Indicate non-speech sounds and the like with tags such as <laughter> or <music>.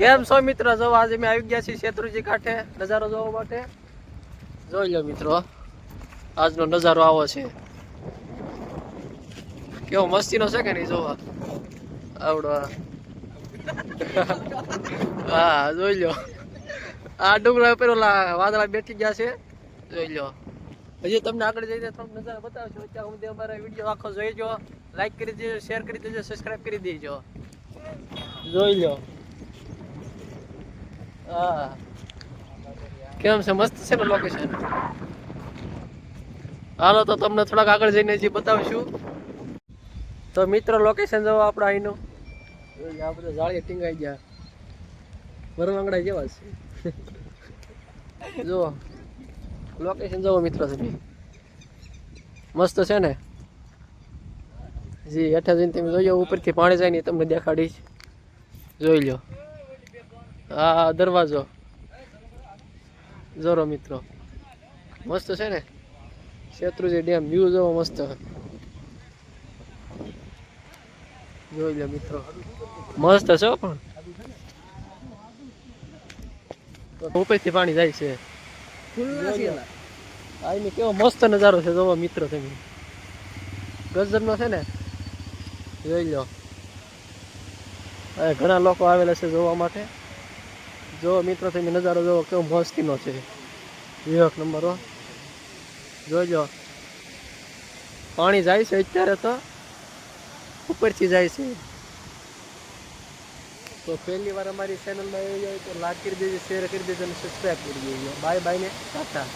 કેમ છો મિત્રો? જો આજે અમે આવી ગયા છીએ શેત્રુજી કાંઠે નજારો જોવા માટે. જોઈ લો મિત્રો આજનો નજારો આવો છે. કેવો મસ્તીનો છે કે નહીં જોવા? આવડો. <laughs> હા જોઈ લો. આ ડુંગરા ઉપર ઓલા વાદળા બેઠી ગયા છે. જોઈ લો. હજી તમને આગળ જઈને થોડોક નજારો બતાવશો અત્યાર સુધી અમારા વીડિયો આખો જોઈજો લાઈક કરી દેજો શેર કરી દેજો સબસ્ક્રાઇબ કરી દેજો. જોઈ લો. હા. કેમ છે? મસ્ત છે ને લોકેશન હાલો તો તમને થોડાક આગળ જઈને જે બતાવશું. તો મિત્રો લોકેશન જવા આપણે અહીંનું. જોઈ આ બધા જાળીએ ટીંગાઈ ગયા. વરવાંગડા જેવા છે? જુઓ. લોકેશન જવો મિત્રો તમે. મસ્ત છે ને? જી હેઠા જઈને તમે જોઈ લો ઉપરથી પાણી જાય ને તમને દેખાડીશ. જોઈ લો. આ દરવાજો. જોરો મિત્રો. મસ્ત છે ને? શેત્રુજી ડેમ વ્યૂ જોવો મસ્ત. જોઈ લે મિત્રો. મસ્ત છે પણ. ઉપરથી પાણી જાય છે. આની કેવો મસ્ત નજારો છે જોવો મિત્રો તમે. ગજબનો છે ને? જોઈ લો. ઘણા લોકો આવેલા છે જોવા માટે. જો મિત્રો, તમે નજારો જોવો કેવો મસ્તીનો છે. વિહક નંબર જોજો. પાણી જાય છે અત્યારે તો. ઉપરથી જાય છે. તો પહેલી વાર અમારી ચેનલમાં આવી જાય તો લાઈક કરી દેજો શેર કરી દેજો અને સબસ્ક્રાઈબ કરી દેજો. બાય બાય ને. ટાટા